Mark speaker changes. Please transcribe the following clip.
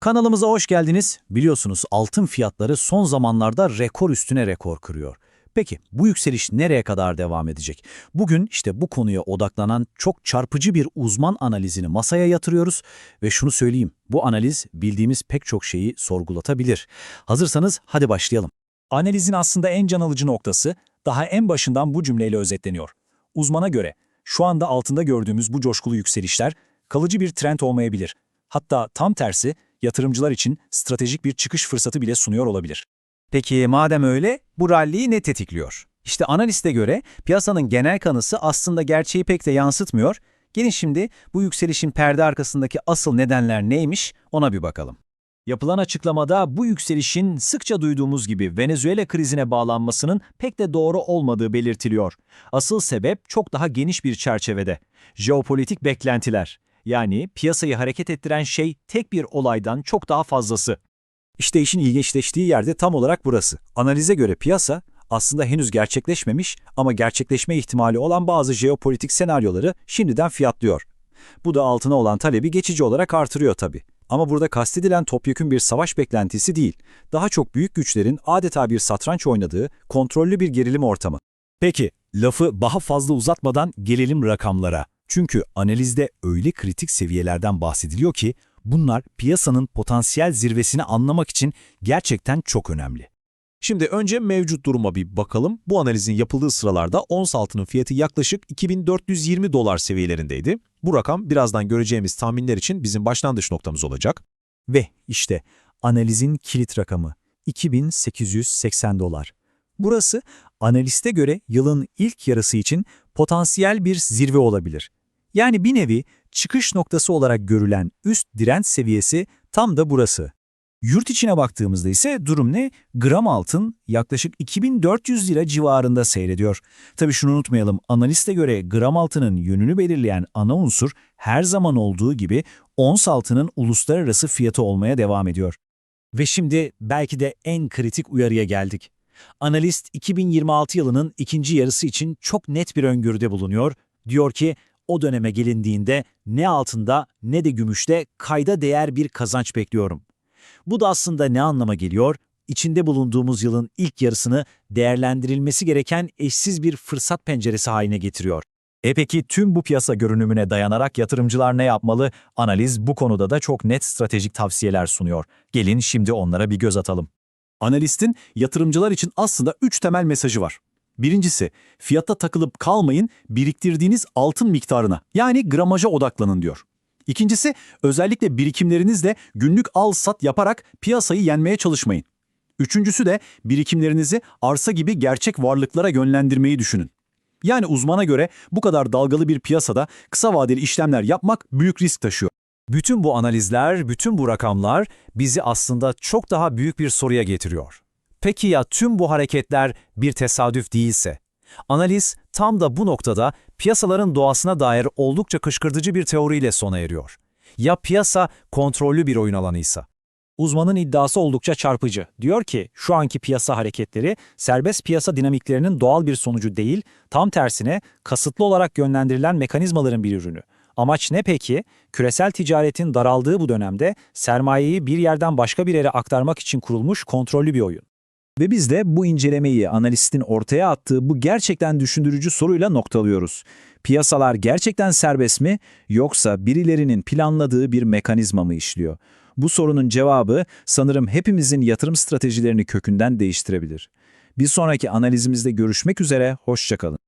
Speaker 1: Kanalımıza hoş geldiniz. Biliyorsunuz altın fiyatları son zamanlarda rekor üstüne rekor kırıyor. Peki bu yükseliş nereye kadar devam edecek? Bugün işte bu konuya odaklanan çok çarpıcı bir uzman analizini masaya yatırıyoruz ve şunu söyleyeyim. Bu analiz bildiğimiz pek çok şeyi sorgulatabilir. Hazırsanız hadi başlayalım.
Speaker 2: Analizin aslında en can alıcı noktası daha en başından bu cümleyle özetleniyor. Uzmana göre şu anda altında gördüğümüz bu coşkulu yükselişler kalıcı bir trend olmayabilir. Hatta tam tersi yatırımcılar için stratejik bir çıkış fırsatı bile sunuyor olabilir.
Speaker 1: Peki madem öyle bu ralliyi ne tetikliyor? İşte analiste göre piyasanın genel kanısı aslında gerçeği pek de yansıtmıyor. Gelin şimdi bu yükselişin perde arkasındaki asıl nedenler neymiş ona bir bakalım. Yapılan açıklamada bu yükselişin sıkça duyduğumuz gibi Venezuela krizine bağlanmasının pek de doğru olmadığı belirtiliyor. Asıl sebep çok daha geniş bir çerçevede. Jeopolitik beklentiler. Yani piyasayı hareket ettiren şey tek bir olaydan çok daha fazlası. İşte işin ilginçleştiği yerde tam olarak burası. Analize göre piyasa aslında henüz gerçekleşmemiş ama gerçekleşme ihtimali olan bazı jeopolitik senaryoları şimdiden fiyatlıyor. Bu da altına olan talebi geçici olarak artırıyor tabii. Ama burada kastedilen topyekün bir savaş beklentisi değil, daha çok büyük güçlerin adeta bir satranç oynadığı kontrollü bir gerilim ortamı. Peki, lafı daha fazla uzatmadan gelelim rakamlara. Çünkü analizde öyle kritik seviyelerden bahsediliyor ki bunlar piyasanın potansiyel zirvesini anlamak için gerçekten çok önemli.
Speaker 3: Şimdi önce mevcut duruma bir bakalım. Bu analizin yapıldığı sıralarda ons altının fiyatı yaklaşık 2420 dolar seviyelerindeydi. Bu rakam birazdan göreceğimiz tahminler için bizim başlangıç noktamız olacak.
Speaker 2: Ve işte analizin kilit rakamı 2880 dolar. Burası analiste göre yılın ilk yarısı için potansiyel bir zirve olabilir. Yani bir nevi çıkış noktası olarak görülen üst direnç seviyesi tam da burası. Yurt içine baktığımızda ise durum ne? Gram altın yaklaşık 2400 lira civarında seyrediyor. Tabii şunu unutmayalım, analiste göre gram altının yönünü belirleyen ana unsur her zaman olduğu gibi ons altının uluslararası fiyatı olmaya devam ediyor. Ve şimdi belki de en kritik uyarıya geldik. Analist 2026 yılının ikinci yarısı için çok net bir öngörüde bulunuyor. Diyor ki o döneme gelindiğinde ne altında ne de gümüşte kayda değer bir kazanç bekliyorum. Bu da aslında ne anlama geliyor? İçinde bulunduğumuz yılın ilk yarısını değerlendirilmesi gereken eşsiz bir fırsat penceresi haline getiriyor. E peki tüm bu piyasa görünümüne dayanarak yatırımcılar ne yapmalı? Analiz bu konuda da çok net stratejik tavsiyeler sunuyor. Gelin şimdi onlara bir göz atalım.
Speaker 3: Analistin yatırımcılar için aslında 3 temel mesajı var. Birincisi, fiyatta takılıp kalmayın, biriktirdiğiniz altın miktarına yani gramaja odaklanın diyor. İkincisi, özellikle birikimlerinizle günlük al-sat yaparak piyasayı yenmeye çalışmayın. Üçüncüsü de birikimlerinizi arsa gibi gerçek varlıklara yönlendirmeyi düşünün. Yani uzmana göre bu kadar dalgalı bir piyasada kısa vadeli işlemler yapmak büyük risk taşıyor.
Speaker 2: Bütün bu analizler, bütün bu rakamlar bizi aslında çok daha büyük bir soruya getiriyor. Peki ya tüm bu hareketler bir tesadüf değilse? Analiz tam da bu noktada piyasaların doğasına dair oldukça kışkırtıcı bir teoriyle sona eriyor. Ya piyasa kontrollü bir oyun alanıysa? Uzmanın iddiası oldukça çarpıcı. Diyor ki şu anki piyasa hareketleri serbest piyasa dinamiklerinin doğal bir sonucu değil, tam tersine kasıtlı olarak yönlendirilen mekanizmaların bir ürünü. Amaç ne peki? Küresel ticaretin daraldığı bu dönemde sermayeyi bir yerden başka bir yere aktarmak için kurulmuş kontrollü bir oyun. Ve biz de bu incelemeyi analistin ortaya attığı bu gerçekten düşündürücü soruyla noktalıyoruz. Piyasalar gerçekten serbest mi yoksa birilerinin planladığı bir mekanizma mı işliyor? Bu sorunun cevabı sanırım hepimizin yatırım stratejilerini kökünden değiştirebilir. Bir sonraki analizimizde görüşmek üzere, hoşçakalın.